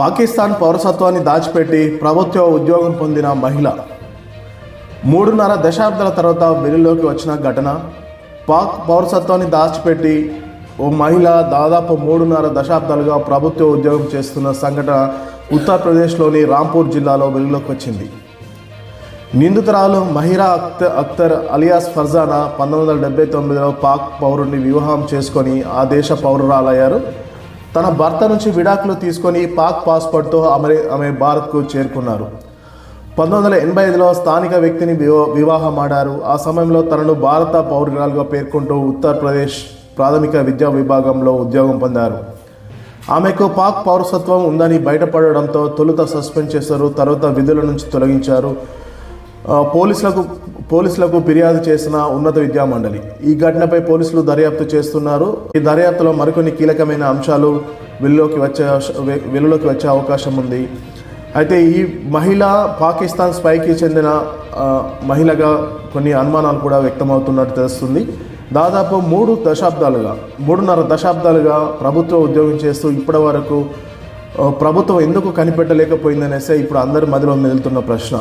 పాకిస్తాన్ పౌరసత్వాన్ని దాచిపెట్టి ప్రభుత్వ ఉద్యోగం పొందిన మహిళ. మూడున్నర దశాబ్దాల తర్వాత వెలుగులోకి వచ్చిన ఘటన పాక్ పౌరసత్వాన్ని దాచిపెట్టి ఓ మహిళ దాదాపు మూడున్నర దశాబ్దాలుగా ప్రభుత్వ ఉద్యోగం చేస్తున్న సంఘటన ఉత్తరప్రదేశ్లోని రాంపూర్ జిల్లాలో వెలుగులోకి వచ్చింది. నిందితురాలు మహిరా అఖ్తర్ అఖ్తర్ అలియాస్ ఫర్జానా పంతొమ్మిది వందల డెబ్బై తొమ్మిదిలో పాక్ పౌరుడిని వివాహం చేసుకొని ఆ దేశ పౌరురాలయ్యారు. తన భర్త నుంచి విడాకులు తీసుకొని పాక్ పాస్పోర్ట్తో ఆమె ఆమె భారత్కు చేరుకున్నారు. పంతొమ్మిది వందల ఎనభై ఐదులో స్థానిక వ్యక్తిని వివా వివాహం ఆడారు ఆ సమయంలో తనను భారత పౌరురాలుగా పేర్కొంటూ ఉత్తరప్రదేశ్ ప్రాథమిక విద్యా విభాగంలో ఉద్యోగం పొందారు. ఆమెకు పాక్ పౌరసత్వం ఉందని బయటపడడంతో తొలుత సస్పెండ్ చేశారు. తర్వాత విధుల నుంచి తొలగించారు. పోలీసులకు పోలీసులకు ఫిర్యాదు చేసిన ఉన్నత విద్యా మండలి. ఈ ఘటనపై పోలీసులు దర్యాప్తు చేస్తున్నారు. ఈ దర్యాప్తులో మరికొన్ని కీలకమైన అంశాలు వెలులోకి వచ్చే వెలులోకి వెలుగులోకి వచ్చే అవకాశం ఉంది. అయితే ఈ మహిళ పాకిస్తాన్ స్పైకి చెందిన మహిళగా కొన్ని అనుమానాలు కూడా వ్యక్తమవుతున్నట్టు తెలుస్తుంది. దాదాపు మూడు దశాబ్దాలుగా మూడున్నర దశాబ్దాలుగా ప్రభుత్వ ఉద్యోగం చేస్తూ ఇప్పటి వరకు ప్రభుత్వం ఎందుకు కనిపెట్టలేకపోయిందనేసే ఇప్పుడు అందరి మదిలో మెదులుతున్న ప్రశ్న.